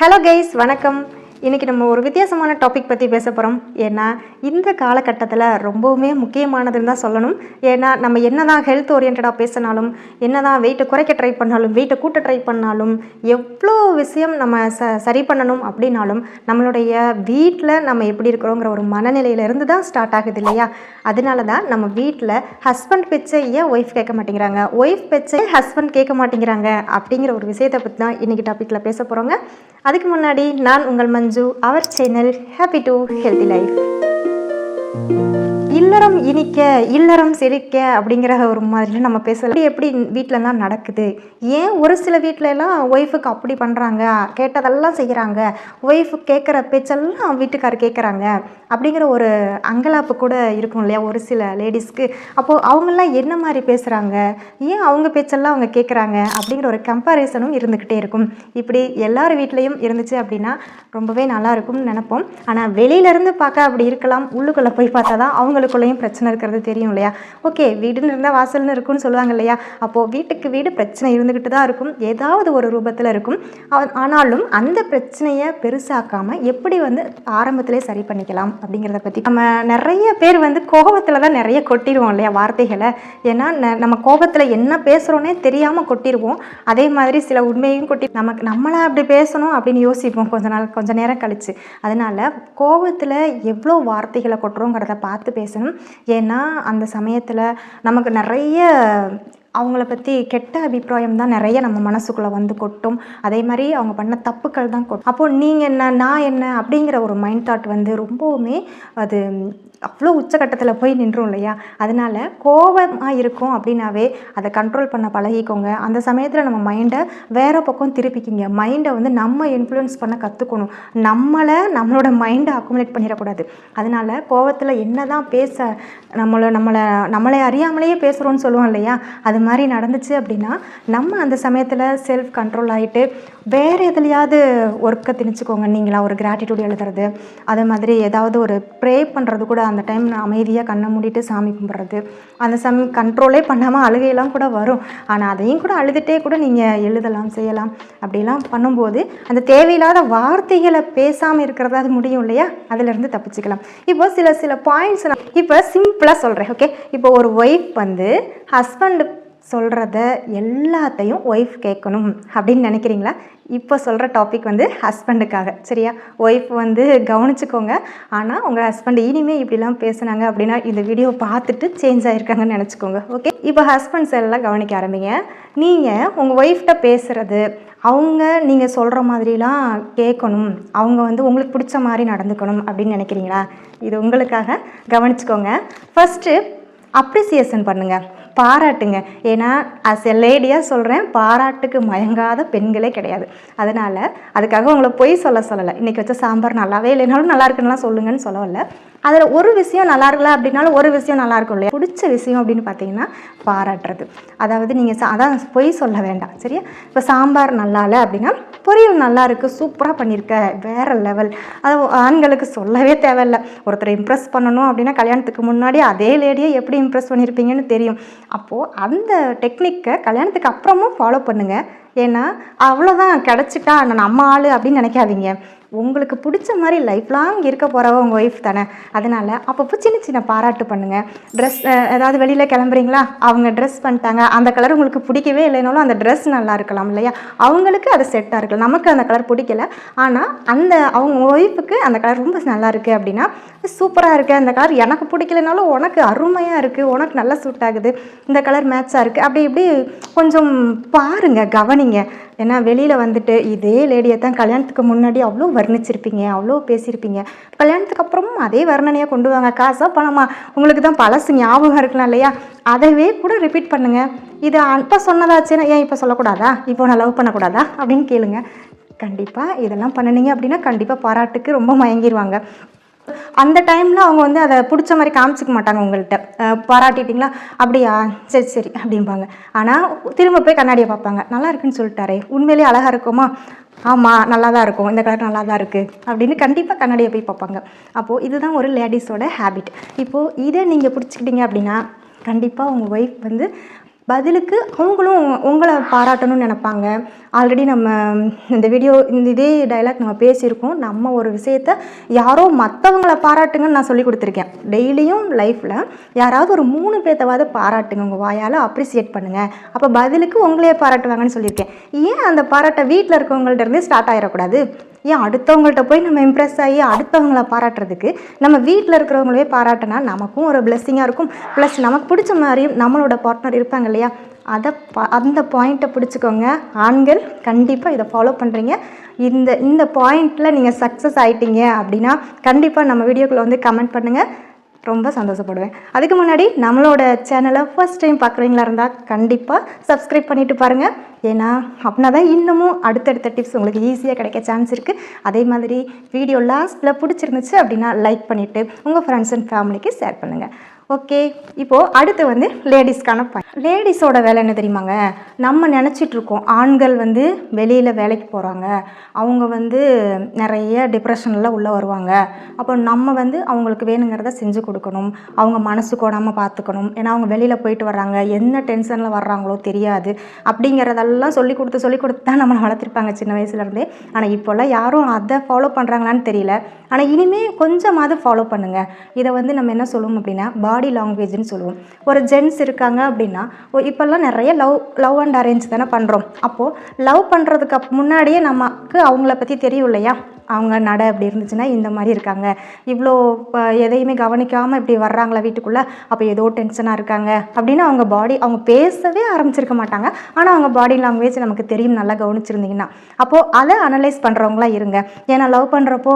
Hello guys வணக்கம். இன்றைக்கி நம்ம ஒரு வித்தியாசமான டாபிக் பற்றி பேச போகிறோம் ஏன்னா இந்த காலகட்டத்தில் ரொம்பவுமே முக்கியமானதுன்னு தான் சொல்லணும். ஏன்னா நம்ம என்ன தான் ஹெல்த் ஓரியன்டாக பேசினாலும் என்ன தான் வெயிட்டை குறைக்க ட்ரை பண்ணாலும் வெயிட்டை கூட்ட ட்ரை பண்ணாலும் எவ்வளோ விஷயம் நம்ம ச சரி பண்ணணும் அப்படின்னாலும் நம்மளுடைய வீட்டில் நம்ம எப்படி இருக்கிறோங்கிற ஒரு மனநிலையிலேருந்து தான் ஸ்டார்ட் ஆகுது இல்லையா? அதனால தான் நம்ம வீட்டில் ஹஸ்பண்ட் பேச்சை ஏன் ஒய்ஃப் கேட்க மாட்டேங்கிறாங்க? ஒய்ஃப் பேச்சை ஹஸ்பண்ட் கேட்க மாட்டேங்கிறாங்க? அப்படிங்கிற ஒரு விஷயத்தை பற்றி தான் இன்றைக்கி டாப்பிக்கில் பேச போகிறோங்க அதுக்கு முன்னாடி நான் உங்கள் மஞ்சு அவர் channel happy to healthy life இல்லறம் இனிக்க இல்லறம் செழிக்க அப்படிங்கிற ஒரு மாதிரி நம்ம பேசலாம். எப்படி வீட்டிலலாம் நடக்குது? ஏன் ஒரு சில வீட்டிலலாம் ஒய்ஃபுக்கு அப்படி பண்ணுறாங்க கேட்டதெல்லாம் செய்கிறாங்க ஒய்ஃபு கேட்குற பேச்செல்லாம் வீட்டுக்கார் கேட்குறாங்க அப்படிங்கிற ஒரு அங்கலாப்பு கூட இருக்கும் இல்லையா? ஒரு சில லேடிஸ்க்கு அப்போது அவங்கெல்லாம் என்ன மாதிரி பேசுகிறாங்க ஏன் அவங்க பேச்செல்லாம் அவங்க கேட்குறாங்க அப்படிங்கிற ஒரு கம்பாரிசனும் இருந்துக்கிட்டே இருக்கும். இப்படி எல்லார் வீட்லேயும் இருந்துச்சு அப்படின்னா ரொம்பவே நல்லா இருக்கும்னு நினைப்போம். ஆனால் வெளியிலேருந்து பார்க்க அப்படி இருக்கலாம். உள்ளுக்குள்ளே போய் பார்த்தா தான் அவங்களுக்கு வீட்டுக்குள்ளேயும் பிரச்சனை இருக்கிறது தெரியும் இல்லையா? ஓகே வீடுன்னு இருந்தால் வாசல்னு இருக்கும்னு சொல்லுவாங்க இல்லையா? அப்போது வீட்டுக்கு வீடு பிரச்சனை இருந்துக்கிட்டு தான் இருக்கும். ஏதாவது ஒரு ரூபத்தில் இருக்கும். ஆனாலும் அந்த பிரச்சனையை பெருசாக்காமல் எப்படி வந்து ஆரம்பத்திலே சரி பண்ணிக்கலாம் அப்படிங்கிறத பற்றி நம்ம நிறைய பேர் வந்து கோபத்தில் தான் நிறைய கொட்டிடுவோம் இல்லையா வார்த்தைகளை? ஏன்னா ந- நம்ம கோபத்தில் என்ன பேசுகிறோன்னே தெரியாமல் கொட்டிடுவோம். அதே மாதிரி சில உண்மையும் கொட்டி நமக்கு நம்மளா அப்படி பேசணும் அப்படின்னு யோசிப்போம். கொஞ்ச நாள் கொஞ்ச நேரம் கழித்து அதனால கோபத்தில் எவ்வளோ வார்த்தைகளை கொட்டுறோங்கிறத பார்த்து பேசணும் ஏன்னா அந்த சமயத்தில் நமக்கு நிறைய அவங்கள பற்றி கெட்ட அபிப்பிராயம் தான் நிறைய நம்ம மனசுக்குள்ளே வந்து கொட்டும். அதே மாதிரி அவங்க பண்ண தப்புக்கள் தான் கொட்டும் அப்போது நீங்கள் என்ன நான் என்ன அப்படிங்கிற ஒரு மைண்ட் தாட் வந்து ரொம்பவுமே அது அவ்வளோ உச்சக்கட்டத்தில் போய் நின்றோம் இல்லையா? அதனால கோபமாக இருக்கும் அப்படின்னாவே அதை கண்ட்ரோல் பண்ண பழகிக்கோங்க. அந்த சமயத்தில் நம்ம மைண்டை வேறு பக்கம் திருப்பிக்கிங்க. மைண்டை வந்து நம்ம இன்ஃப்ளூயன்ஸ் பண்ண கற்றுக்கணும் நம்மளை நம்மளோட மைண்டை அக்குமுலேட் பண்ணிடக்கூடாது. அதனால கோவத்தில் என்ன தான் பேச நம்மளை நம்மளை நம்மளை அறியாமலேயே பேசுகிறோன்னு சொல்லுவோம் இல்லையா? அது மாதிரி நடந்துச்சு அப்படின்னா நம்ம அந்த சமயத்தில் செல்ஃப் கண்ட்ரோல் ஆகிட்டு வேறு எதுலையாவது ஒர்க்கை திணிச்சுக்கோங்க. நீங்களா ஒரு கிராட்டிடியூட் எழுதுறது அது மாதிரி ஏதாவது ஒரு ப்ரே பண்ணுறது கூட அந்த டைம் நான் அமைதியாக கண்ணை மூடிட்டு சாமி கும்பிட்றது. அந்த சம் கண்ட்ரோலே பண்ணாமல் அழுகையெல்லாம் கூட வரும். ஆனால் அதையும் கூட அழுதுகிட்டே கூட நீங்கள் எழுதலாம் செய்யலாம். அப்படிலாம் பண்ணும்போது அந்த தேவையில்லாத வார்த்தைகளை பேசாமல் இருக்கிறதாவது முடியும் இல்லையா? அதிலிருந்து தப்பிச்சுக்கலாம். இப்போ சில சில பாயிண்ட்ஸ் எல்லாம் இப்போ சிம்பிளாக சொல்கிறேன் ஓகே இப்போ ஒரு ஒய்ஃப் வந்து ஹஸ்பண்டு சொல்கிறத எல்லாத்தையும் ஒய்ஃப் கேட்கணும் அப்படின்னு நினைக்கிறீங்களா? இப்போ சொல்கிற டாபிக் வந்து ஹஸ்பண்டுக்காக சரியா? ஒய்ஃப் வந்து கவனிச்சுக்கோங்க. ஆனால் உங்கள் ஹஸ்பண்ட் இனிமேல் இப்படிலாம் பேசுனாங்க அப்படின்னா இந்த வீடியோ பார்த்துட்டு சேஞ்ச் ஆகிருக்காங்கன்னு நினச்சிக்கோங்க ஓகே இப்போ ஹஸ்பண்ட்ஸ் எல்லாம் கவனிக்க ஆரம்பிங்க. நீங்கள் உங்கள் ஒய்ஃப்ட்ட பேசுகிறது அவங்க நீங்கள் சொல்கிற மாதிரிலாம் கேட்கணும். அவங்க வந்து உங்களுக்கு பிடிச்ச மாதிரி நடந்துக்கணும் அப்படின்னு நினைக்கிறீங்களா? இது உங்களுக்காக கவனிச்சுக்கோங்க. ஃபஸ்ட்டு அப்ரிசியேஷன் பண்ணுங்கள் பாராட்டுங்க. ஏன்னா அஸ் எ லேடியாக சொல்கிறேன் பாராட்டுக்கு மயங்காத பெண்களே கிடையாது. அதனால் அதுக்காக உங்களை பொய் சொல்ல சொல்லலை. இன்றைக்கி வச்ச சாம்பார் நல்லாவே இல்லைனாலும் நல்லா இருக்குன்னுலாம் சொல்லுங்கன்னு சொல்லவில்லை அதில் ஒரு விஷயம் நல்லா இருக்கல அப்படின்னாலும் ஒரு விஷயம் நல்லா இருக்கும் இல்லையா? பிடிச்ச விஷயம் அப்படின்னு பார்த்தீங்கன்னா பாராட்டுறது. அதாவது நீங்கள் சா அதான் பொய் சொல்ல வேண்டாம் சரியா? இப்போ சாம்பார் நல்லா இல்லை அப்படின்னா பொரியல் நல்லா இருக்குது சூப்பராக பண்ணியிருக்க வேறு லெவல் அது ஆண்களுக்கு சொல்லவே தேவையில்ல. ஒருத்தரை இம்ப்ரெஸ் பண்ணணும் அப்படின்னா கல்யாணத்துக்கு முன்னாடி அதே லேடியை எப்படி இம்ப்ரெஸ் பண்ணியிருப்பீங்கன்னு தெரியும். அப்போது அந்த டெக்னிக்கை கல்யாணத்துக்கு அப்புறமும் ஃபாலோ பண்ணுங்கள் ஏன்னா அவ்வளோதான் கிடச்சிட்டா நான் நம்ம ஆள் அப்படின்னு நினைக்காதீங்க. உங்களுக்கு பிடிச்ச மாதிரி லைஃப் லாங் இருக்க போகிறவ உங்கள் ஒய்ஃப் தானே. அதனால் அப்பப்போ சின்ன சின்ன பாராட்டு பண்ணுங்கள் ட்ரெஸ் ஏதாவது வெளியில் கிளம்புறீங்களா? அவங்க ட்ரெஸ் பண்ணிட்டாங்க. அந்த கலர் உங்களுக்கு பிடிக்கவே இல்லைனாலும் அந்த ட்ரெஸ் நல்லா இருக்கலாம் இல்லையா? அவங்களுக்கு அது செட்டாக இருக்கலாம். நமக்கு அந்த கலர் பிடிக்கல. ஆனால் அந்த அவங்க ஒய்ஃபுக்கு அந்த கலர் ரொம்ப நல்லா இருக்குது அப்படின்னா சூப்பராக இருக்குது அந்த கலர் எனக்கு பிடிக்கலனாலும் உனக்கு அருமையாக இருக்குது உனக்கு நல்லா சூட் ஆகுது. இந்த கலர் மேட்சாக இருக்குது அப்படி இப்படி கொஞ்சம் பாருங்கள் கவனி கவனிங்க ஏன்னா வெளியில் வந்துட்டு இதே லேடியை தான் கல்யாணத்துக்கு முன்னாடி அவ்வளோ வர்ணிச்சிருப்பீங்க அவ்வளோ பேசியிருப்பீங்க. கல்யாணத்துக்கு அப்புறமும் அதே வர்ணனையாக கொண்டு வாங்க. காசா பணமா? உங்களுக்கு தான் பழசு ஞாபகம் இருக்கலாம் இல்லையா? அதவே கூட ரிப்பீட் பண்ணுங்கள் இது அப்போ சொன்னதாச்சுன்னா ஏன் இப்போ சொல்லக்கூடாதா? இப்போ நான் லவ் பண்ணக்கூடாதா? அப்படின்னு கேளுங்க. கண்டிப்பாக இதெல்லாம் பண்ணுனீங்க அப்படின்னா கண்டிப்பாக பாராட்டுக்கு ரொம்ப மயங்கிடுவாங்க அந்த டைமில் அவங்க வந்து அதை பிடிச்ச மாதிரி காமிச்சிக்க மாட்டாங்க உங்கள்கிட்ட பாராட்டிட்டிங்களா? அப்படியா? சரி சரி அப்படிம்பாங்க. ஆனால் திரும்ப போய் கண்ணாடியை பார்ப்பாங்க. நல்லா இருக்குன்னு சொல்லிட்டாரே. உண்மையிலேயே அழகாக இருக்குமா? ஆமாம் நல்லா தான் இருக்கும். இந்த கலர் நல்லா தான் இருக்குது அப்படின்னு கண்டிப்பாக கண்ணாடியை போய் பார்ப்பாங்க. அப்போது இதுதான் ஒரு லேடிஸோட ஹேபிட் இப்போது இதை நீங்கள் பிடிச்சிக்கிட்டீங்க அப்படின்னா கண்டிப்பாக உங்கள் ஒய்ஃப் வந்து பதிலுக்கு அவங்களும் உங்களை பாராட்டணும்னு நினைப்பாங்க. ஆல்ரெடி நம்ம இந்த வீடியோ இந்த இதே டைலாக் நம்ம பேசியிருக்கோம். நம்ம ஒரு விஷயத்த யாரோ மற்றவங்கள பாராட்டுங்கன்னு நான் சொல்லி கொடுத்துருக்கேன். டெய்லியும் லைஃப்பில் யாராவது ஒரு மூணு பேர்த்தவாவது பாராட்டுங்க உங்கள் வாயால் அப்ரிசியேட் பண்ணுங்கள் அப்போ பதிலுக்கு உங்களையே பாராட்டுவாங்கன்னு சொல்லியிருக்கேன். ஏன் அந்த பாராட்டை வீட்டில் இருக்கவங்கள்ட்ட இருந்தே ஸ்டார்ட் ஆகிடக்கூடாது ஏன் அடுத்தவங்கள்ட்ட போய் நம்ம இம்ப்ரெஸ் ஆகி அடுத்தவங்கள பாராட்டுறதுக்கு நம்ம வீட்டில் இருக்கிறவங்களே பாராட்டினா நமக்கும் ஒரு பிளெஸ்ஸிங்காக இருக்கும். ப்ளஸ் நமக்கு பிடிச்ச மாதிரியும் நம்மளோட பார்ட்னர் இருப்பாங்க இல்லையா? அதை ப அந்த பாயிண்ட்டை பிடிச்சிக்கோங்க. ஆண்கள் கண்டிப்பாக இதை ஃபாலோ பண்ணுறீங்க இந்த இந்த பாயிண்ட்டில் நீங்கள் சக்ஸஸ் ஆகிட்டீங்க அப்படின்னா கண்டிப்பாக நம்ம வீடியோக்குள்ளே வந்து கமெண்ட் பண்ணுங்கள் ரொம்ப சந்தோஷப்படுவேன். அதுக்கு முன்னாடி நம்மளோட சேனலை ஃபர்ஸ்ட் டைம் பார்க்குறீங்களா இருந்தால் கண்டிப்பாக சப்ஸ்கிரைப் பண்ணிட்டு பாருங்கள் ஏன்னா அப்படின்னா தான் இன்னமும் அடுத்தடுத்த டிப்ஸ் உங்களுக்கு ஈஸியாக கிடைக்க சான்ஸ் இருக்குது அதே மாதிரி வீடியோ லாஸ்ட்டில் பிடிச்சிருந்துச்சு அப்படின்னா லைக் பண்ணிவிட்டு உங்கள் ஃப்ரெண்ட்ஸ் அண்ட் ஃபேமிலிக்கு ஷேர் பண்ணுங்கள் ஓகே இப்போது அடுத்து வந்து லேடிஸ்க்கான பாயிண்ட் லேடிஸோட வேலை என்ன தெரியுமாங்க? நம்ம நினச்சிட்டு இருக்கோம் ஆண்கள் வந்து வெளியில் வேலைக்கு போகிறாங்க அவங்க வந்து நிறைய டிப்ரெஷனில் உள்ளே வருவாங்க. அப்போ நம்ம வந்து அவங்களுக்கு வேணுங்கிறத செஞ்சு கொடுக்கணும். அவங்க மனசு கோடாமல் பார்த்துக்கணும் ஏன்னா அவங்க வெளியில் போயிட்டு வர்றாங்க. என்ன டென்ஷனில் வர்றாங்களோ தெரியாது. அப்படிங்கிறதெல்லாம் சொல்லி கொடுத்து சொல்லி கொடுத்து தான் நம்மளை வளர்த்துருப்பாங்க சின்ன வயசுலேருந்தே ஆனால் இப்போல்லாம் யாரும் அதை ஃபாலோ பண்ணுறாங்களான்னு தெரியல. ஆனால் இனிமேல் கொஞ்சமாவது ஃபாலோ பண்ணுங்கள் இதை வந்து நம்ம என்ன சொல்லுவோம் அப்படின்னா பாடி பாடி லாங்குவேஜ்னு சொல்லுவோம். ஒரு ஜென்ஸ் இருக்காங்க அப்படின்னா இப்போல்லாம் நிறைய லவ் லவ் அண்ட் அரேஞ்ச் தானே பண்ணுறோம் அப்போது லவ் பண்ணுறதுக்கு அப் முன்னாடியே நமக்கு அவங்கள பற்றி தெரியும் இல்லையா? அவங்க நட அப்படி இருந்துச்சுன்னா இந்த மாதிரி இருக்காங்க. இவ்வளோ எதையுமே கவனிக்காமல் இப்படி வர்றாங்களா வீட்டுக்குள்ளே? அப்போ ஏதோ டென்ஷனாக இருக்காங்க. அப்படின்னு அவங்க பாடி அவங்க பேசவே ஆரம்பிச்சிருக்க மாட்டாங்க. ஆனால் அவங்க பாடி லாங்குவேஜ் நமக்கு தெரியும் நல்லா கவனிச்சிருந்தீங்கன்னா. அப்போது அதை அனலைஸ் பண்ணுறவங்களாம் இருங்க. ஏன்னா லவ் பண்ணுறப்போ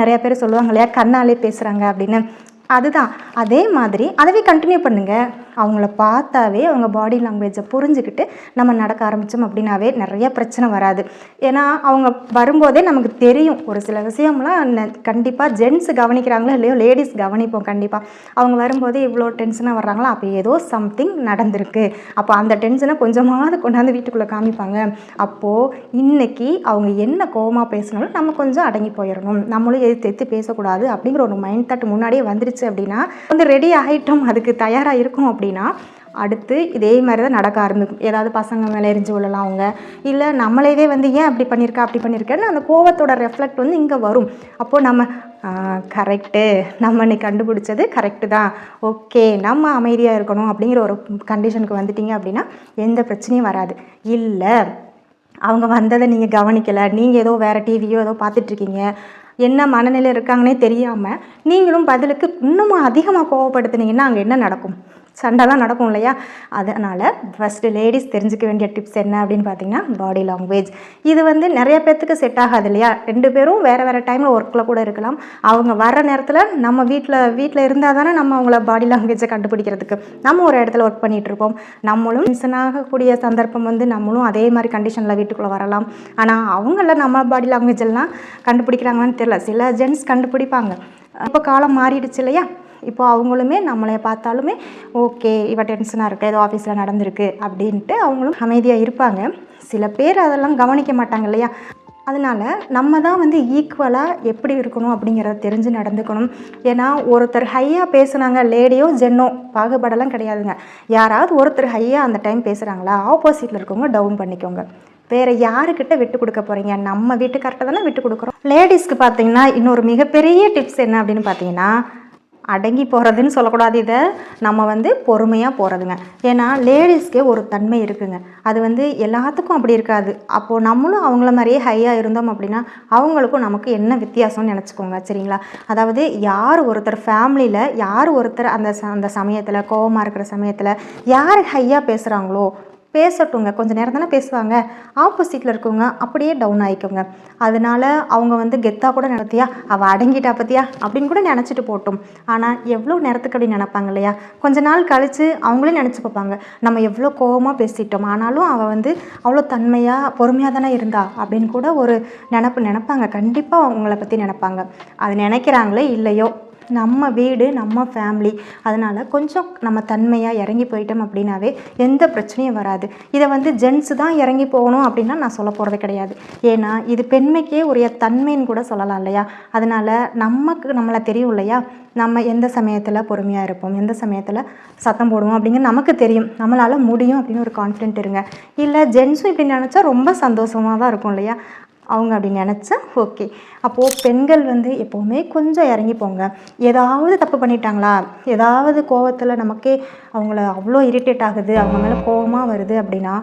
நிறைய பேர் சொல்லுவாங்க இல்லையா? கண்ணாலே பேசுகிறாங்க அப்படின்னு. அதுதான். அதே மாதிரி அதவே கண்டினியூ பண்ணுங்கள் அவங்கள பார்த்தாவே அவங்க பாடி லாங்குவேஜை புரிஞ்சுக்கிட்டு நம்ம நடக்க ஆரம்பித்தோம் அப்படின்னாவே நிறைய பிரச்சனை வராது. ஏன்னா அவங்க வரும்போதே நமக்கு தெரியும். ஒரு சில விஷயம்லாம் கண்டிப்பாக ஜென்ஸ் கவனிக்கிறாங்களோ இல்லையோ லேடிஸ் கவனிப்போம் கண்டிப்பாக அவங்க வரும்போதே இவ்வளோ டென்ஷனாக வர்றாங்களா அப்போ ஏதோ சம்திங் நடந்திருக்கு. அப்போ அந்த டென்ஷனை கொஞ்சமாவது கொண்டாந்து வீட்டுக்குள்ளே காமிப்பாங்க. அப்போது இன்றைக்கி அவங்க என்ன கோவமாக பேசினாலும் நம்ம கொஞ்சம் அடங்கி போயிடணும். நம்மளும் எதிர்த்து எதிர்த்து பேசக்கூடாது அப்படிங்கிற ஒரு மைண்ட் தாட் முன்னாடியே வந்துருச்சு அப்படின்னா வந்து ரெடி ஆகிட்டோம் அதுக்கு தயாராக இருக்கும் அப்படின்னா அடுத்து இதே மாதிரி தான் நடக்க ஆரம்பிக்கும். ஏதாவது பசங்க மேலே எரிஞ்சு விழலாம் அவங்க. இல்லை நம்மளேவே வந்து ஏன் அப்படி பண்ணியிருக்கா அப்படி பண்ணியிருக்கேன்னு அந்த கோவத்தோட ரெஃப்ளெக்ட் வந்து இங்கே வரும். அப்போது நம்ம கரெக்டு நம்ம இன்னைக்கு கண்டுபிடிச்சது கரெக்டு தான். ஓகே நம்ம அமைதியாக இருக்கணும் அப்படிங்கிற ஒரு கண்டிஷனுக்கு வந்துட்டீங்க அப்படின்னா எந்த பிரச்சனையும் வராது. இல்லை அவங்க வந்ததை நீங்கள் கவனிக்கலை. நீங்கள் ஏதோ வேறு டிவியோ ஏதோ பார்த்துட்ருக்கீங்க என்ன மனநிலை இருக்காங்கன்னே தெரியாமல் நீங்களும் பதிலுக்கு இன்னமும் அதிகமாக கோவப்படுத்துனீங்கன்னா அங்கே என்ன நடக்கும்? சண்டை தான் நடக்கும் இல்லையா? அதனால் ஃபஸ்ட்டு லேடிஸ் தெரிஞ்சிக்க வேண்டிய டிப்ஸ் என்ன அப்படின்னு பார்த்தீங்கன்னா பாடி லாங்குவேஜ் இது வந்து நிறைய பேர்த்துக்கு செட் ஆகாது இல்லையா? ரெண்டு பேரும் வேறு வேறு டைமில் ஒர்க்கில் கூட இருக்கலாம். அவங்க வர நேரத்தில் நம்ம வீட்டில் வீட்டில் இருந்தால் தானே நம்ம அவங்கள பாடி லாங்குவேஜை கண்டுபிடிக்கிறதுக்கு. நம்ம ஒரு இடத்துல ஒர்க் பண்ணிகிட்டு இருப்போம். நம்மளும் டென்ஷன் ஆகக்கூடிய சந்தர்ப்பம் வந்து நம்மளும் அதே மாதிரி கண்டிஷனில் வீட்டுக்குள்ளே வரலாம். ஆனால் அவங்கள நம்ம பாடி லாங்குவேஜ் எல்லாம் கண்டுபிடிக்கிறாங்களான்னு தெரியல. சில ஜென்ஸ் கண்டுபிடிப்பாங்க. இப்போ காலம் மாறிடுச்சு இல்லையா? இப்போ அவங்களுமே நம்மளை பார்த்தாலுமே ஓகே இவ டென்ஷனாக இருக்கா? ஏதோ ஆஃபீஸில் நடந்திருக்கு. அப்படின்ட்டு அவங்களும் அமைதியாக இருப்பாங்க. சில பேர் அதெல்லாம் கவனிக்க மாட்டாங்க இல்லையா? அதனால நம்ம தான் வந்து ஈக்குவலாக எப்படி இருக்கணும் அப்படிங்கிறத தெரிஞ்சு நடந்துக்கணும். ஏன்னா ஒருத்தர் ஹையாக பேசுனாங்க லேடியோ ஜென்னோ பாகுபாடெல்லாம் கிடையாதுங்க. யாராவது ஒருத்தர் ஹையாக அந்த டைம் பேசுகிறாங்களா ஆப்போசிட்டில் இருக்கவங்க டவுன் பண்ணிக்கோங்க. வேறு யாருக்கிட்ட விட்டு கொடுக்க போகிறீங்க நம்ம வீட்டுக்கார்ட்ட தானே விட்டு கொடுக்குறோம். லேடிஸ்க்கு பார்த்தீங்கன்னா இன்னொரு மிகப்பெரிய டிப்ஸ் என்ன அப்படின்னு பார்த்தீங்கன்னா அடங்கி போகிறதுன்னு சொல்லக்கூடாது இதை. நம்ம வந்து பொறுமையாக போகிறதுங்க ஏன்னா லேடிஸ்க்கே ஒரு தன்மை இருக்குங்க. அது வந்து எல்லாத்துக்கும் அப்படி இருக்காது. அப்போது நம்மளும் அவங்கள மாதிரியே ஹையாக இருந்தோம் அப்படின்னா அவங்களுக்கும் நமக்கு என்ன வித்தியாசம்னு நினச்சிக்கோங்க சரிங்களா? அதாவது யார் ஒருத்தர் ஃபேமிலியில் யார் ஒருத்தர் அந்த ச அந்த சமயத்தில் கோவமாக இருக்கிற சமயத்தில் யார் ஹையாக பேசுகிறாங்களோ பேசட்டுங்க. கொஞ்ச நேரம் தானே பேசுவாங்க. ஆப்போசிட்டில் இருக்கவங்க அப்படியே டவுன் ஆகிக்கோங்க அதனால அவங்க வந்து கெத்தாக கூட நடத்தியா அவள் அடங்கிட்டா பற்றியா அப்படின்னு கூட நினச்சிட்டு போட்டோம். ஆனால் எவ்வளோ நேரத்துக்கு அப்படி நினைப்பாங்க இல்லையா? கொஞ்ச நாள் கழித்து அவங்களே நினச்சி பார்ப்பாங்க. நம்ம எவ்வளோ கோவமாக பேசிட்டோம். ஆனாலும் அவள் வந்து அவ்வளோ தன்மையாக பொறுமையாக தானே இருந்தா? அப்படின்னு கூட ஒரு நினப்பு நினைப்பாங்க. கண்டிப்பாக அவங்கள பற்றி நினைப்பாங்க. அது நினைக்கிறாங்களே இல்லையோ? நம்ம வீடு நம்ம ஃபேமிலி அதனால் கொஞ்சம் நம்ம தன்மையாக இறங்கி போயிட்டோம் அப்படின்னாவே எந்த பிரச்சனையும் வராது. இதை வந்து ஜென்ஸு தான் இறங்கி போகணும் அப்படின்னா நான் சொல்ல போகிறது கிடையாது. ஏன்னா இது பெண்மைக்கே உரிய தன்மைன்னு கூட சொல்லலாம் இல்லையா? அதனால் நமக்கு நம்மளை தெரியும் இல்லையா? நம்ம எந்த சமயத்தில் பொறுமையாக இருப்போம்? எந்த சமயத்தில் சத்தம் போடுவோம் அப்படிங்கிறது நமக்கு தெரியும். நம்மளால் முடியும் அப்படின்னு ஒரு கான்ஃபிடென்ட் இருங்க. இல்லை ஜென்ஸும் இப்படி நினச்சா ரொம்ப சந்தோஷமாக தான் இருக்கும் இல்லையா? அவங்க அப்படி நினச்சா ஓகே அப்போது பெண்கள் வந்து எப்போவுமே கொஞ்சம் இறங்கி போங்க ஏதாவது தப்பு பண்ணிட்டாங்களா? ஏதாவது கோவத்தில் நமக்கே அவங்கள அவ்வளோ இரிட்டேட் ஆகுது அவங்க மேலே கோவமாக வருது அப்படின்னா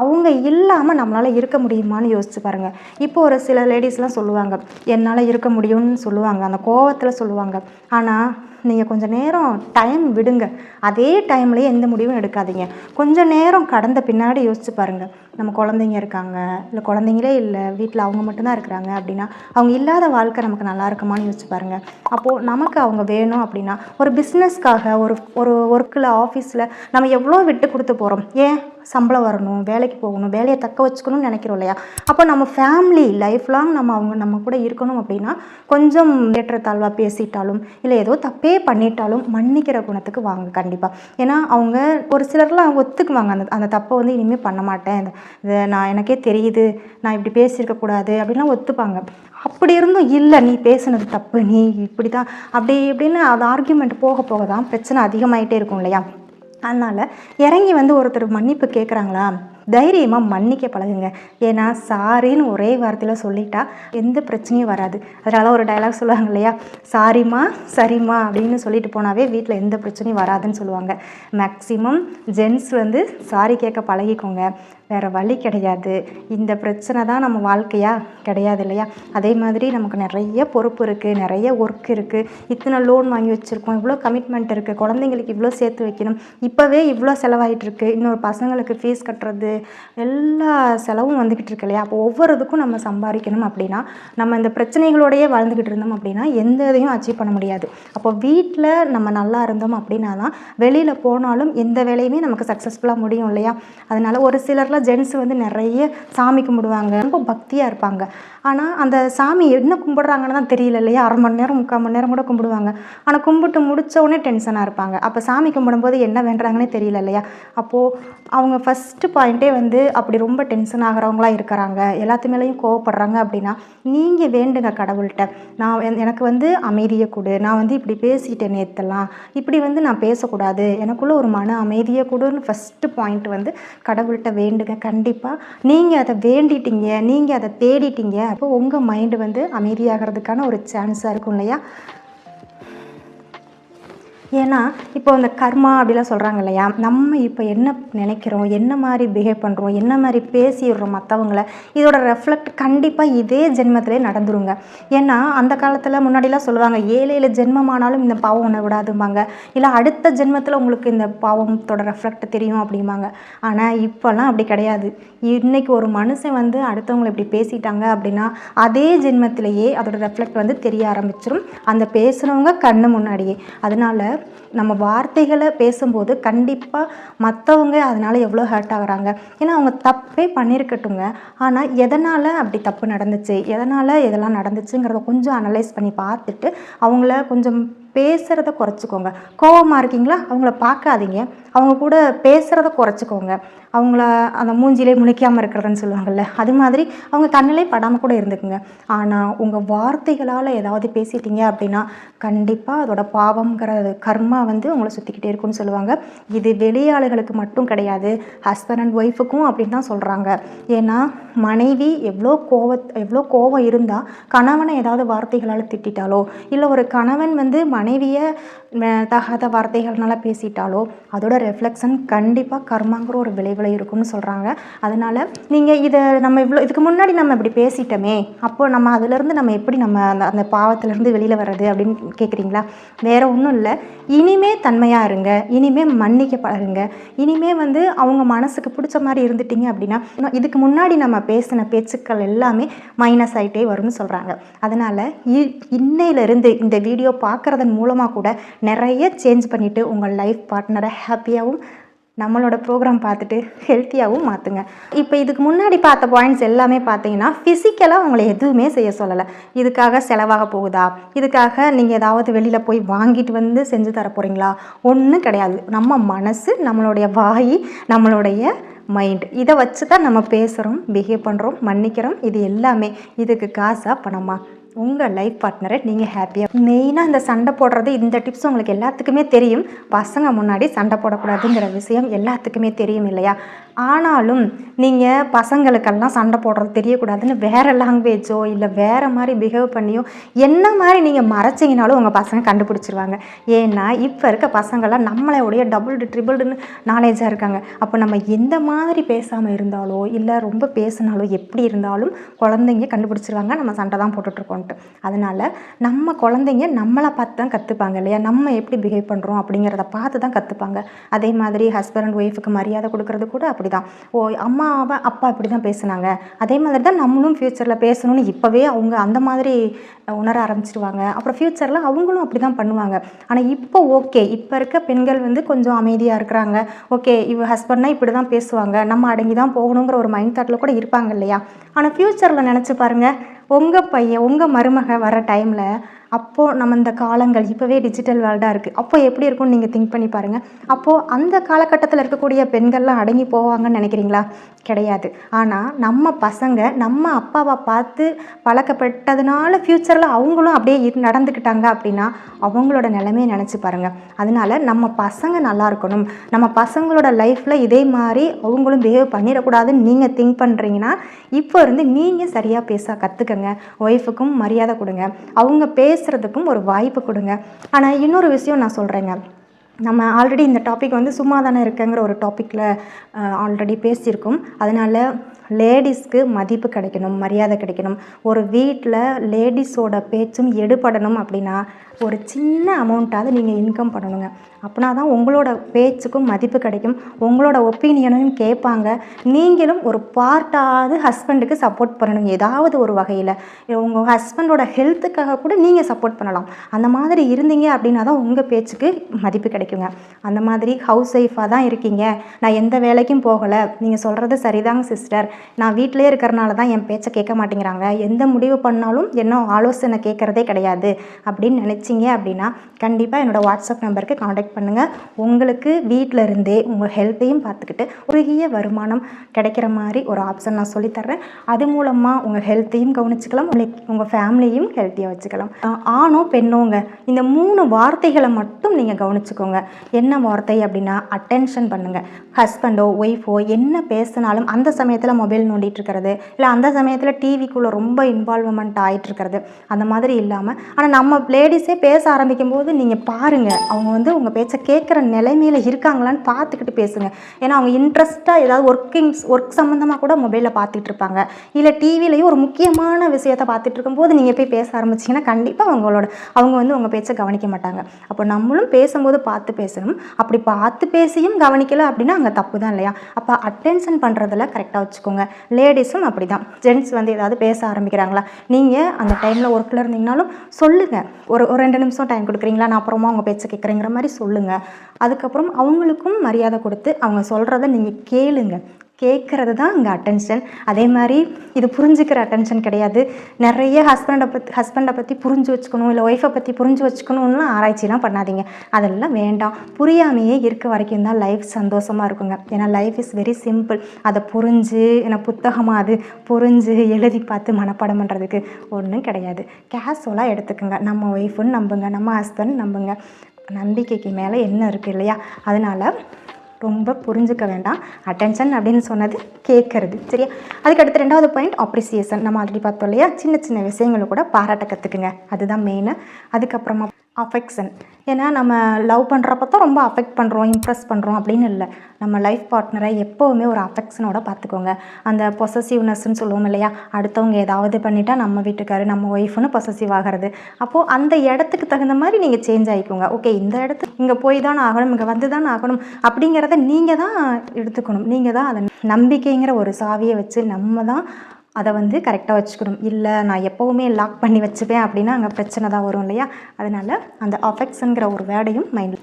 அவங்க இல்லாமல் நம்மளால் இருக்க முடியுமான்னு யோசிச்சு பாருங்கள் இப்போ ஒரு சில லேடிஸ்லாம் சொல்லுவாங்க என்னால் இருக்க முடியும்னு சொல்லுவாங்க அந்த கோவத்தில் சொல்லுவாங்க. ஆனால் நீங்கள் கொஞ்சம் நேரம் டைம் விடுங்க. அதே டைம்லேயே எந்த முடிவும் எடுக்காதீங்க. கொஞ்சம் நேரம் கடந்த பின்னாடி யோசிச்சு பாருங்கள் நம்ம குழந்தைங்க இருக்காங்க. இல்லை குழந்தைங்களே இல்லை. வீட்டில் அவங்க மட்டும்தான் இருக்கிறாங்க அப்படின்னா அவங்க இல்லாத வாழ்க்கை நமக்கு நல்லா இருக்குமான்னு யோசிச்சு பாருங்கள் அப்போது நமக்கு அவங்க வேணும் அப்படின்னா ஒரு பிஸ்னஸ்க்காக ஒரு ஒரு ஒர்க்கில் ஆஃபீஸில் நம்ம எவ்வளோ விட்டு கொடுத்து போகிறோம் ஏன்? சம்பளம் வரணும் வேலைக்கு போகணும் வேலையை தக்க வச்சுக்கணும்னு நினைக்கிறோம் இல்லையா? அப்போ நம்ம ஃபேமிலி லைஃப் லாங் நம்ம அவங்க நம்ம கூட இருக்கணும் அப்படின்னா கொஞ்சம் ஏற்றத்தாழ்வாக பேசிட்டாலும் இல்லை ஏதோ தப்பே பண்ணிட்டாலும் மன்னிக்கிற குணத்துக்கு வாங்க கண்டிப்பாக ஏன்னா அவங்க ஒரு சிலர்லாம் ஒத்துக்குவாங்க. அந்த அந்த தப்பை வந்து இனிமேல் பண்ண மாட்டேன். இந்த- இது நான் எனக்கே தெரியுது. நான் இப்படி பேசியிருக்கக்கூடாது அப்படின்லாம் ஒத்துப்பாங்க. அப்படி இருந்தும் இல்லை நீ பேசுனது தப்பு நீ இப்படி தான் அப்படி இப்படின்னு அது ஆர்கியூமெண்ட் போக போக தான் பிரச்சனை அதிகமாயிட்டே இருக்கும் இல்லையா? அதனால் இறங்கி வந்து ஒருத்தர் மன்னிப்பு கேட்குறாங்களா தைரியமாக மன்னிக்க பழகுங்க. ஏன்னா சாரின்னு ஒரே வார்த்தையில் சொல்லிட்டா எந்த பிரச்சனையும் வராது. அதனால ஒரு டைலாக் சொல்லுவாங்க இல்லையா? சாரிம்மா சரிம்மா அப்படின்னு சொல்லிட்டு போனாவே வீட்டில் எந்த பிரச்சனையும் வராதுன்னு சொல்லுவாங்க. மேக்ஸிமம் ஜென்ஸ் வந்து சாரி கேட்க பழகிக்கோங்க. வேறு வழி கிடையாது. இந்த பிரச்சனை தான் நம்ம வாழ்க்கையா? கிடையாது இல்லையா? அதே மாதிரி நமக்கு நிறைய பொறுப்பு இருக்குது நிறைய ஒர்க் இருக்குது இத்தனை லோன் வாங்கி வச்சுருக்கோம் இவ்வளோ கமிட்மெண்ட் இருக்குது குழந்தைங்களுக்கு இவ்வளோ சேர்த்து வைக்கணும். இப்போவே இவ்வளோ செலவாயிட்டுருக்கு இன்னொரு பசங்களுக்கு ஃபீஸ் கட்டுறது எல்லா செலவும் வந்துக்கிட்டு இருக்கு இல்லையா? அப்போ ஒவ்வொரு இதுக்கும் நம்ம சம்பாதிக்கணும் அப்படின்னா நம்ம இந்த பிரச்சனைகளோடையே வாழ்ந்துக்கிட்டு இருந்தோம் அப்படின்னா எந்த இதையும் அச்சீவ் பண்ண முடியாது. அப்போ வீட்டில் நம்ம நல்லா இருந்தோம் அப்படின்னா தான் வெளியில் போனாலும் எந்த வேலையுமே நமக்கு சக்ஸஸ்ஃபுல்லாக முடியும் இல்லையா? அதனால் ஒரு சிலரில் சிலர்லாம் ஜென்ஸ் வந்து நிறைய சாமி கும்பிடுவாங்க. ரொம்ப பக்தியாக இருப்பாங்க. ஆனால் அந்த சாமி என்ன கும்பிட்றாங்கன்னு தான் தெரியல இல்லையா? அரை மணி நேரம் முக்கால் மணி நேரம் கூட கும்பிடுவாங்க. ஆனால் கும்பிட்டு முடித்த உடனே டென்ஷனாக இருப்பாங்க. அப்போ சாமி கும்பிடும்போது என்ன வேண்டுறாங்கன்னே தெரியல இல்லையா? அப்போது அவங்க ஃபஸ்ட்டு பாயிண்ட்டே வந்து அப்படி ரொம்ப டென்ஷன் ஆகிறவங்களா இருக்கிறாங்க. எல்லாத்து மேலேயும் கோவப்படுறாங்க அப்படின்னா நீங்கள் வேண்டுங்க கடவுள்கிட்ட. நான் என்- எனக்கு வந்து அமைதியை கொடு. நான் வந்து இப்படி பேசிட்டேன் நேற்றுலாம் இப்படி வந்து நான் பேசக்கூடாது. எனக்குள்ளே ஒரு மன அமைதியை கொடுன்னு ஃபஸ்ட்டு பாயிண்ட் வந்து கடவுள்கிட்ட பாருங்க கண்டிப்பாக நீங்கள் அதை வேண்டிட்டீங்க நீங்கள் அதை தேடிட்டீங்க அப்போ உங்கள் மைண்டு வந்து அமைதியாகிறதுக்கான ஒரு சான்ஸாக இருக்கும் இல்லையா? ஏன்னா இப்போ இந்த கர்மா அப்படிலாம் சொல்கிறாங்க இல்லையா? நம்ம இப்போ என்ன நினைக்கிறோம்? என்ன மாதிரி பிஹேவ் பண்ணுறோம் என்ன மாதிரி பேசிடுறோம் மற்றவங்கள இதோட ரெஃப்ளெக்ட் கண்டிப்பாக இதே ஜென்மத்திலே நடந்துருங்க. ஏன்னா அந்த காலத்தில் முன்னாடிலாம் சொல்லுவாங்க ஏழு ஏழு ஜென்மமானாலும் இந்த பாவம் உன்னை விடாதும்பாங்க. இல்லை அடுத்த ஜென்மத்தில் உங்களுக்கு இந்த பாவத்தோட ரெஃப்ளெக்ட் தெரியும் அப்படிம்பாங்க. ஆனால் இப்போல்லாம் அப்படி கிடையாது. இன்னைக்கு ஒரு மனுஷன் வந்து அடுத்தவங்களை இப்படி பேசிட்டாங்க அப்படின்னா அதே ஜென்மத்திலேயே அதோட ரெஃப்ளெக்ட் வந்து தெரிய ஆரம்பிச்சிடும் அந்த பேசுகிறவங்க கண்ணு முன்னாடியே. அதனால நம்ம வார்த்தைகளை பேசும்போது கண்டிப்பாக மற்றவங்க அதனால் எவ்வளோ ஹர்ட் ஆகுறாங்க. ஏன்னா அவங்க தப்பே பண்ணியிருக்கட்டுங்க ஆனால் எதனால் அப்படி தப்பு நடந்துச்சு? எதனால் இதெல்லாம் நடந்துச்சுங்கிறத கொஞ்சம் அனலைஸ் பண்ணி பார்த்துட்டு அவங்கள கொஞ்சம் பேசுகிறத குறைச்சிக்கோங்க. கோவமாக இருக்கீங்களா? அவங்கள பார்க்காதீங்க. அவங்க கூட பேசுகிறத குறைச்சிக்கோங்க. அவங்கள அந்த மூஞ்சிலே முழிக்காமல் இருக்கிறதுன்னு சொல்லுவாங்கள்ல அது மாதிரி அவங்க கண்ணிலே படாமல் கூட இருந்துக்குங்க. ஆனால் உங்கள் வார்த்தைகளால் ஏதாவது பேசிட்டீங்க அப்படின்னா கண்டிப்பாக அதோட பாவங்கிற கர்மா வந்து உங்களை சுற்றிக்கிட்டே இருக்கும்னு சொல்லுவாங்க. இது வெளியாளுகளுக்கு மட்டும் கிடையாது ஹஸ்பண்ட் அண்ட் ஒய்ஃபுக்கும் அப்படின்னு தான் சொல்கிறாங்க ஏன்னா மனைவி எவ்வளோ கோவ எவ்வளோ கோவம் இருந்தால் கணவனை ஏதாவது வார்த்தைகளால் திட்டிட்டாலோ இல்லை ஒரு கணவன் வந்து மனைவியை தகாத வார்த்தைகள்னால பேசிட்டாலோ அதோட ரெஃப்ளெக்ஷன் கண்டிப்பாக கர்மாங்கிற ஒரு விளைவில் இருக்கும்னு சொல்கிறாங்க அதனால் நீங்கள் இதை நம்ம இவ்வளோ இதுக்கு முன்னாடி நம்ம இப்படி பேசிட்டோமே அப்போது நம்ம அதுலேருந்து நம்ம எப்படி நம்ம அந்த அந்த பாவத்திலேருந்து வெளியில் வர்றது அப்படின்னு கேட்குறீங்களா வேறு ஒன்றும் இல்லை. இனிமே தன்மையாக இருங்க. இனிமே மன்னிக்க பழகுங்க இனிமே வந்து அவங்க மனசுக்கு பிடிச்ச மாதிரி இருந்துட்டீங்க அப்படின்னா இதுக்கு முன்னாடி நம்ம பேசின பேச்சுக்கள் எல்லாமே மைனஸ் ஆகிட்டே வரும்னு சொல்கிறாங்க அதனால் இன்னையிலிருந்து இந்த வீடியோ பார்க்குறதன் மூலமாக கூட நிறைய சேஞ்ச் பண்ணிவிட்டு உங்கள் லைஃப் பார்ட்னரை ஹாப்பியாகவும் நம்மளோட ப்ரோக்ராம் பார்த்துட்டு ஹெல்த்தியாகவும் மாற்றுங்க இப்போ இதுக்கு முன்னாடி பார்த்த பாயிண்ட்ஸ் எல்லாமே பார்த்தீங்கன்னா ஃபிசிக்கலாக உங்களை எதுவுமே செய்ய சொல்லலை. இதுக்காக செலவாக போகுதா? இதுக்காக நீங்கள் ஏதாவது வெளியில் போய் வாங்கிட்டு வந்து செஞ்சு தர போகிறீங்களா ஒன்றும் கிடையாது. நம்ம மனசு நம்மளுடைய வாய் நம்மளுடைய மைண்ட் இதை வச்சு தான் நம்ம பேசுகிறோம் பிஹேவ் பண்ணுறோம் மன்னிக்கிறோம். இது எல்லாமே. இதுக்கு காசாக பணமாக உங்கள் லைஃப் பார்ட்னரை நீங்கள் ஹாப்பியாக மெயினாக இந்த சண்டை போடுறது இந்த டிப்ஸ் உங்களுக்கு எல்லாத்துக்குமே தெரியும். பசங்க முன்னாடி சண்டை போடக்கூடாதுங்கிற விஷயம் எல்லாத்துக்குமே தெரியும் இல்லையா? ஆனாலும் நீங்கள் பசங்களுக்கெல்லாம் சண்டை போடுறது தெரியக்கூடாதுன்னு வேறு லாங்குவேஜோ இல்லை வேறு மாதிரி பிஹேவ் பண்ணியோ என்ன மாதிரி நீங்கள் மறைச்சிங்கனாலும் உங்கள் பசங்க கண்டுபிடிச்சிருவாங்க. ஏன்னா இப்போ இருக்க பசங்களாம் நம்மளோடைய டபுள் ட்ரிபிள்டுன்னு நாலேஜாக இருக்காங்க. அப்போ நம்ம எந்த மாதிரி பேசாமல் இருந்தாலோ இல்லை ரொம்ப பேசினாலோ எப்படி இருந்தாலும் குழந்தைங்க கண்டுபிடிச்சிருவாங்க. நம்ம சண்டை தான் போட்டுட்ருக்கோன்ட்டு அதனால் நம்ம குழந்தைங்க நம்மளை பார்த்து தான் கற்றுப்பாங்க இல்லையா? நம்ம எப்படி பிஹேவ் பண்ணுறோம் அப்படிங்கிறத பார்த்து தான் கற்றுப்பாங்க அதே மாதிரி ஹஸ்பண்ட் அண்ட் ஒய்ஃபுக்கு மரியாதை கொடுக்கறது கூட அப்படி தான் ஓ அம்மாவை அப்பா இப்படி தான் பேசுனாங்க. அதே மாதிரி தான் நம்மளும் ஃப்யூச்சரில் பேசணும்னு இப்போவே அவங்க அந்த மாதிரி உணர ஆரம்பிச்சிருவாங்க. அப்புறம் ஃப்யூச்சரில் அவங்களும் அப்படி தான் பண்ணுவாங்க. ஆனால் இப்போ ஓகே இப்போ இருக்க பெண்கள் வந்து கொஞ்சம் அமைதியாக இருக்கிறாங்க. ஓகே இவ ஹஸ்பண்ட்னா இப்படி தான் பேசுவாங்க. நம்ம அடங்கி தான் போகணுங்கிற ஒரு மைண்ட் தாட்டில் கூட இருப்பாங்க இல்லையா? ஆனால் ஃப்யூச்சரில் நினச்சி பாருங்கள் உங்கள் பையன் உங்கள் மருமக வர டைமில் அப்போது நம்ம இந்த காலங்கள் இப்போவே டிஜிட்டல் வேர்ல்டாக இருக்குது அப்போ எப்படி இருக்கும்னு நீங்கள் திங்க் பண்ணி பாருங்கள் அப்போது அந்த காலகட்டத்தில் இருக்கக்கூடிய பெண்கள்லாம் அடங்கி போவாங்கன்னு நினைக்கிறீங்களா? கிடையாது. ஆனால் நம்ம பசங்க நம்ம அப்பாவை பார்த்து பழக்கப்பட்டதுனால ஃப்யூச்சரில் அவங்களும் அப்படியே இரு- நடந்துக்கிட்டாங்க அப்படின்னா அவங்களோட நிலைமையை நினச்சி பாருங்கள் அதனால நம்ம பசங்க நல்லா இருக்கணும். நம்ம பசங்களோட லைஃப்பில் இதே மாதிரி அவங்களும் பிஹேவ் பண்ணிடக்கூடாதுன்னு நீங்கள் திங்க் பண்ணுறீங்கன்னா இப்போ இருந்து நீங்கள் சரியாக பேச கற்றுக்கங்க ஒய்ஃபுக்கும் மரியாதை கொடுங்க. அவங்க பேசுகிறதுக்கும் ஒரு வாய்ப்பு கொடுங்க. ஆனால் இன்னொரு விஷயம் நான் சொல்கிறேங்க நம்ம ஆல்ரெடி இந்த டாபிக் வந்து சும்மா தானே இருக்கேங்கிற ஒரு டாப்பிக்கில் ஆல்ரெடி பேசியிருக்கோம். அதனால் லேடிஸ்க்கு மதிப்பு கிடைக்கணும் மரியாதை கிடைக்கணும். ஒரு வீட்டில் லேடிஸோட பேச்சும் எடுபடணும் அப்படின்னா ஒரு சின்ன அமௌண்ட்டாவது நீங்கள் இன்கம் பண்ணணுங்க. அப்படின்னா தான் உங்களோட பேச்சுக்கும் மதிப்பு கிடைக்கும். உங்களோட ஒப்பீனியனையும் கேட்பாங்க. நீங்களும் ஒரு பார்ட்டாவது ஹஸ்பண்டுக்கு சப்போர்ட் பண்ணணும் ஏதாவது ஒரு வகையில். உங்கள் ஹஸ்பண்டோட ஹெல்த்துக்காக கூட நீங்கள் சப்போர்ட் பண்ணலாம். அந்த மாதிரி இருந்தீங்க அப்படின்னா தான் உங்கள் பேச்சுக்கு மதிப்பு கிடைக்குங்க. அந்த மாதிரி ஹவுஸ் ஒய்ஃபாக தான் இருக்கீங்க. நான் எந்த வேலைக்கும் போகலை. நீங்கள் சொல்கிறது சரிதாங்க சிஸ்டர். நான் வீட்டிலே இருக்கிறனால தான் என் பேச்சை கேட்க மாட்டேங்கிறாங்க. எந்த முடிவு பண்ணாலும் என்ன ஆலோசனை கேட்குறதே கிடையாது. அப்படின்னு நினச்சிங்க அப்படின்னா கண்டிப்பாக என்னோடய வாட்ஸ்அப் நம்பருக்கு காண்டாக்ட் பண்ணுங்கள் உங்களுக்கு வீட்டில் இருந்தே உங்கள் ஹெல்த்தையும் பார்த்துக்கிட்டு குறுகிய வருமானம் கிடைக்கிற மாதிரி ஒரு ஆப்ஷன் நான் சொல்லித்தர்றேன் அது மூலமாக உங்கள் ஹெல்த்தையும் கவனிச்சுக்கலாம். உங்களுக்கு உங்கள் ஃபேமிலியும் ஹெல்த்தியாக வச்சுக்கலாம். ஆணோ பெண்ணோங்க இந்த மூணு வார்த்தைகளை மட்டும் நீங்கள் கவனிச்சுக்கோங்க. என்ன வார்த்தை அப்படின்னா அட்டென்ஷன் பண்ணுங்கள் ஹஸ்பண்டோ ஒய்ஃபோ என்ன பேசினாலும் அந்த சமயத்தில் மொபைல் நோண்டிட்டு இருக்கிறது இல்லை அந்த சமயத்தில் டிவிக்குள்ளே ரொம்ப இன்வால்வ்மெண்ட் ஆகிட்டு இருக்கிறது அந்த மாதிரி இல்லாமல் ஆனால் நம்ம லேடிஸே பேச ஆரம்பிக்கும் போது நீங்கள் பாருங்கள் அவங்க வந்து உங்கள் பேச்சை கேட்குற நிலைமையில் இருக்காங்களான்னு பார்த்துக்கிட்டு பேசுங்க. ஏன்னா அவங்க இன்ட்ரெஸ்ட்டாக ஏதாவது ஒர்க்கிங்ஸ் ஒர்க் சம்மந்தமாக கூட மொபைலில் பார்த்துட்டு இருப்பாங்க இல்லை டிவிலையும் ஒரு முக்கியமான விஷயத்தை பார்த்துட்டு இருக்கும்போது நீங்கள் போய் பேச ஆரம்பிச்சிங்கன்னா கண்டிப்பாக அவங்களோட அவங்க வந்து உங்கள் பேச்சை கவனிக்க மாட்டாங்க. அப்போ நம்மளும் பேசும்போது பார்த்து பேசணும். அப்படி பார்த்து பேசியும் கவனிக்கலை அப்படின்னா அங்கே தப்பு தான் இல்லையா? அப்போ அட்டென்ஷன் பண்ணுறதில் கரெக்டாக வச்சுக்கோங்க. லேடிஸும் அப்படி தான் ஜென்ட்ஸ் வந்து ஏதாவது பேச ஆரம்பிக்கிறாங்களா? நீங்கள் அந்த டைமில் ஒர்க்கில் இருந்தீங்கனாலும் சொல்லுங்கள் ஒரு ஒரு ரெண்டு நிமிஷம் டைம் கொடுக்குறீங்களா? நான் அப்புறமா அவங்க பேச்சை கேட்குறேங்கிற மாதிரி சொல்லுங்கள் அதுக்கப்புறம் அவங்களுக்கும் மரியாதை கொடுத்து அவங்க சொல்கிறத நீங்கள் கேளுங்கள் கேட்குறது தான் இங்கே அட்டென்ஷன் அதே மாதிரி இது புரிஞ்சுக்கிற அட்டென்ஷன் கிடையாது. நிறைய ஹஸ்பண்டை பற்றி ஹஸ்பண்டை பற்றி புரிஞ்சு வச்சுக்கணும் இல்லை ஒய்ஃபை பற்றி புரிஞ்சு வச்சுக்கணும்லாம் ஆராய்ச்சிலாம் பண்ணாதீங்க. அதெல்லாம் வேண்டாம். புரியாமையே இருக்க வரைக்கும் தான் லைஃப் சந்தோஷமாக இருக்குங்க. ஏன்னா லைஃப் இஸ் வெரி சிம்பிள் அதை புரிஞ்சு ஏன்னா புத்தகமாக அது புரிஞ்சு எழுதி பார்த்து மனப்பாடம் பண்ணுறதுக்கு ஒன்றும் கிடையாது. கேஷுவலாக எடுத்துக்கோங்க. நம்ம ஒய்ஃபுன்னு நம்புங்க. நம்ம ஹஸ்பண்ட் நம்புங்க. நம்பிக்கைக்கு மேலே என்ன இருக்குது இல்லையா? அதனால் ரொம்ப புரிஞ்சுக்க வேண்டாம். அட்டென்ஷன் அப்படின்னு சொன்னது கேட்கறது சரியா? அதுக்கு அடுத்து ரெண்டாவது பாயிண்ட் அப்ரிசியேஷன் நம்ம ஆல்ரெடி பார்த்தோம் இல்லையா? சின்ன சின்ன விஷயங்களை கூட பாராட்ட கற்றுக்குங்க அதுதான் மெயினு அதுக்கப்புறமா அஃபெக்ஷன் ஏன்னா நம்ம லவ் பண்ணுறப்ப தான் ரொம்ப அஃபெக்ட் பண்ணுறோம் இம்ப்ரெஸ் பண்ணுறோம் அப்படின்னு இல்லை. நம்ம லைஃப் பார்ட்னரை எப்போவுமே ஒரு அஃபெக்ஷனோட பார்த்துக்கோங்க. அந்த பொசசிவ்னஸ்ன்னு சொல்லுவோம் இல்லையா? அடுத்தவங்க ஏதாவது பண்ணிட்டா நம்ம வீட்டுக்காரு நம்ம ஒய்ஃப்னு பொசசிவ் ஆகிறது. அப்போது அந்த இடத்துக்கு தகுந்த மாதிரி நீங்கள் சேஞ்ச் ஆகிக்கோங்க ஓகே இந்த இடத்துக்கு இங்கே போய் தான் ஆகணும் இங்கே வந்து தான் ஆகணும் அப்படிங்கிறத நீங்கள் தான் எடுத்துக்கணும். நீங்கள் தான் அதை நம்பிக்கைங்கிற ஒரு சாவியை வச்சு நம்ம தான் அதை வந்து கரெக்டாக வச்சுக்கணும். இல்லை நான் எப்போவுமே லாக் பண்ணி வச்சுப்பேன் அப்படின்னா அங்கே பிரச்சனை தான் வரும் இல்லையா? அதனால் அந்த அஃபெக்ட்ஸுங்கிற ஒரு வேர்டையும் மைண்ட்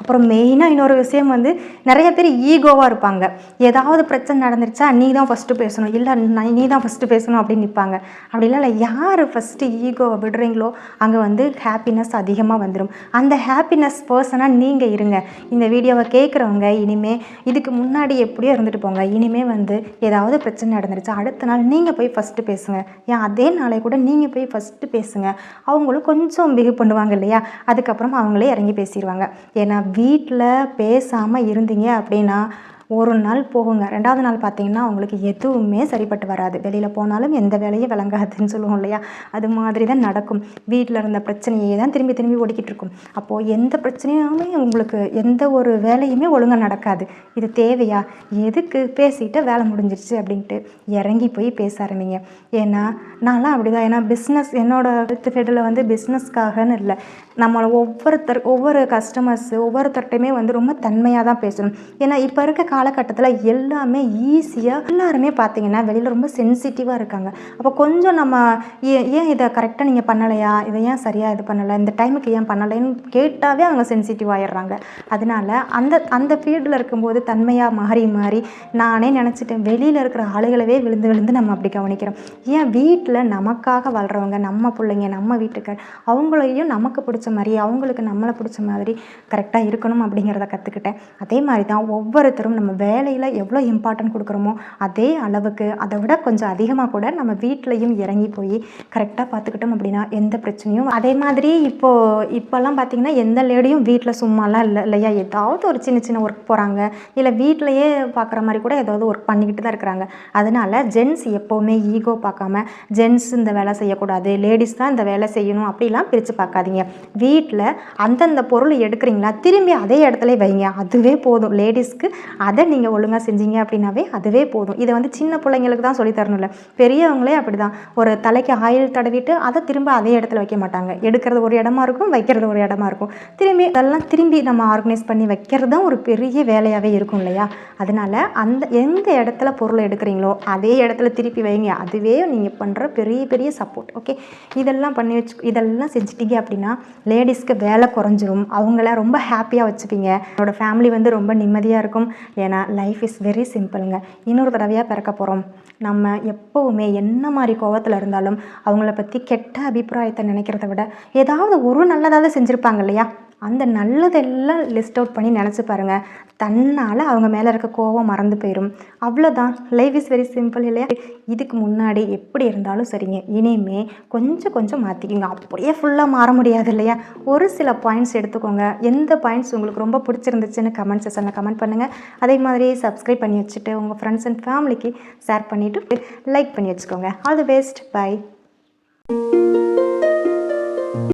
அப்புறம் மெயினாக இன்னொரு விஷயம் வந்து நிறைய பேர் ஈகோவாக இருப்பாங்க. ஏதாவது பிரச்சனை நடந்துருச்சா நீ தான் ஃபஸ்ட்டு பேசணும். இல்லை நான் நீ தான் ஃபஸ்ட்டு பேசணும் அப்படின்னு நிற்பாங்க அப்படிலாம் இல்லை யார் ஃபஸ்ட்டு ஈகோவை விடுறீங்களோ அங்கே வந்து ஹாப்பினஸ் அதிகமாக வந்துடும் அந்த ஹாப்பினஸ் பர்சனாக நீங்கள் இருங்க. இந்த வீடியோவை கேட்குறவங்க இனிமேல் இதுக்கு முன்னாடி எப்படியோ இருந்துட்டு போங்க. இனிமேல் வந்து ஏதாவது பிரச்சனை நடந்துருச்சா அடுத்த நாள் நீங்கள் போய் ஃபஸ்ட்டு பேசுங்க. ஏன் அதே நாளை கூட நீங்கள் போய் ஃபஸ்ட்டு பேசுங்க. அவங்களும் கொஞ்சம் பிஹேவ் பண்ணுவாங்க இல்லையா? அதுக்கப்புறம் அவங்களே இறங்கி பேசிடுவாங்க ஏன்னா வீட்டில் பேசாமல் இருந்தீங்க அப்படின்னா ஒரு நாள் போகுங்க. ரெண்டாவது நாள் பார்த்தீங்கன்னா அவங்களுக்கு எதுவுமே சரிப்பட்டு வராது. வெளியில் போனாலும் எந்த வேலையும் விளங்காதுன்னு சொல்லுவோம் இல்லையா? அது மாதிரி தான் நடக்கும். வீட்டில் இருந்த பிரச்சனையே தான் திரும்பி திரும்பி ஓடிக்கிட்டு இருக்கும். அப்போது எந்த பிரச்சனையுமே உங்களுக்கு எந்த ஒரு வேலையுமே ஒழுங்காக நடக்காது. இது தேவையா? எதுக்கு பேசிட்டு வேலை முடிஞ்சிருச்சு அப்படின்ட்டு இறங்கி போய் பேச ஆரம்பிங்க. ஏன்னா நான்லாம் அப்படிதான். ஏன்னா பிஸ்னஸ் என்னோடய ஃபீல்டில் வந்து பிஸ்னஸ்க்காகன்னு இல்லை. நம்மளை ஒவ்வொருத்தர் ஒவ்வொரு கஸ்டமர்ஸ் ஒவ்வொருத்தர்கிட்டையுமே வந்து ரொம்ப தன்மையாக தான் பேசணும். ஏன்னா இப்போ இருக்க காலகட்டத்தில் எல்லாமே ஈஸியாக எல்லாருமே பார்த்தீங்கன்னா வெளியில் ரொம்ப சென்சிட்டிவாக இருக்காங்க. அப்போ கொஞ்சம் நம்ம ஏன் ஏன் இதை கரெக்டாக நீங்கள் பண்ணலையா? இதை ஏன் சரியாக இது பண்ணலை? இந்த டைமுக்கு ஏன் பண்ணலைன்னு கேட்டாவே அவங்க சென்சிட்டிவ் ஆயிடுறாங்க. அதனால அந்த அந்த ஃபீல்டில் இருக்கும்போது தன்மையாக மாறி மாறி நானே நினச்சிட்டேன் வெளியில் இருக்கிற ஆளுகளவே விழுந்து விழுந்து நம்ம அப்படி கவனிக்கிறோம். ஏன் வீட்டில் நமக்காக வளர்கிறவங்க நம்ம பிள்ளைங்க நம்ம வீட்டுக்கார் அவங்களையும் நமக்கு பிடிச்ச மாதிரி அவங்களுக்கு நம்மளை பிடிச்ச மாதிரி கரெக்டாக இருக்கணும் அப்படிங்கிறத கற்றுக்கிட்டேன் அதே மாதிரி தான் ஒவ்வொருத்தரும் நம்ம வேலையில் எவ்வளோ இம்பார்ட்டன்ட் கொடுக்குறோமோ அதே அளவுக்கு அதை விட கொஞ்சம் அதிகமாக கூட நம்ம வீட்லேயும் இறங்கி போய் கரெக்டாக பார்த்துக்கிட்டோம் அப்படின்னா எந்த பிரச்சனையும் அதே மாதிரி இப்போது இப்போல்லாம் பார்த்தீங்கன்னா எந்த லேடியும் வீட்டில் சும்மாலாம் இல்லை இல்லையா? ஏதாவது ஒரு சின்ன சின்ன ஒர்க் போகிறாங்க இல்லை வீட்டிலையே பார்க்குற மாதிரி கூட ஏதாவது ஒர்க் பண்ணிக்கிட்டு தான் இருக்கிறாங்க. அதனால ஜென்ஸ் எப்போவுமே ஈகோ பார்க்காம ஜென்ஸ் இந்த வேலை செய்யக்கூடாது லேடிஸ் தான் இந்த வேலை செய்யணும் அப்படிலாம் பிரித்து பார்க்காதீங்க. வீட்டில் அந்தந்த பொருள் எடுக்கிறீங்களா? திரும்பி அதே இடத்துல வைங்க. அதுவே போதும். லேடிஸ்க்கு அதை நீங்கள் ஒழுங்காக செஞ்சீங்க அப்படின்னாவே அதுவே போதும். இதை வந்து சின்ன பிள்ளைங்களுக்கு தான் சொல்லி தரணும்ல. பெரியவங்களே அப்படி தான் ஒரு தலைக்கு ஆயில் தடவிட்டு அதை திரும்ப அதே இடத்துல வைக்க மாட்டாங்க. எடுக்கிறது ஒரு இடமா இருக்கும் வைக்கிறது ஒரு இடமா இருக்கும். திரும்பி அதெல்லாம் திரும்பி நம்ம ஆர்கனைஸ் பண்ணி வைக்கிறது தான் ஒரு பெரிய வேலையாகவே இருக்கும் இல்லையா? அதனால் அந்த எந்த இடத்துல பொருள் எடுக்கிறீங்களோ அதே இடத்துல திருப்பி வைங்க. அதுவே நீங்கள் பண்ணுற பெரிய பெரிய சப்போர்ட் ஓகே இதெல்லாம் பண்ணி வச்சு இதெல்லாம் செஞ்சிட்டீங்க அப்படின்னா லேடிஸ்க்கு வேலை குறைஞ்சிரும். அவங்கள ரொம்ப ஹாப்பியாக வச்சுப்பீங்க. என்னோட ஃபேமிலி வந்து ரொம்ப நிம்மதியாக இருக்கும். ஏன்னா லைஃப் இஸ் வெரி சிம்பிளுங்க இன்னொரு தடவையாக பிறக்க போகிறோம் நம்ம எப்போவுமே என்ன மாதிரி கோவத்தில் இருந்தாலும் அவங்கள பற்றி கெட்ட அபிப்பிராயத்தை நினைக்கிறத விட ஏதாவது ஒரு நல்லதாவது செஞ்சுருப்பாங்க இல்லையா? அந்த நல்லதெல்லாம் லிஸ்ட் அவுட் பண்ணி நினச்சி பாருங்கள் தன்னால் அவங்க மேலே இருக்க கோவம் மறந்து போயிடும் அவ்வளோதான் லைஃப் இஸ் வெரி சிம்பிள் இல்லையா? இதுக்கு முன்னாடி எப்படி இருந்தாலும் சரிங்க. இனிமே கொஞ்சம் கொஞ்சம் மாற்றிக்கிங்க அப்படியே ஃபுல்லாக மாற முடியாது இல்லையா? ஒரு சில பாயிண்ட்ஸ் எடுத்துக்கோங்க. எந்த பாயிண்ட்ஸ் உங்களுக்கு ரொம்ப பிடிச்சிருந்துச்சுன்னு கமெண்ட் செஷனில் கமெண்ட் பண்ணுங்கள் அதே மாதிரி சப்ஸ்கிரைப் பண்ணி வச்சுட்டு உங்கள் ஃப்ரெண்ட்ஸ் அண்ட் ஃபேமிலிக்கு ஷேர் பண்ணிவிட்டு லைக் பண்ணி வச்சுக்கோங்க. All the best by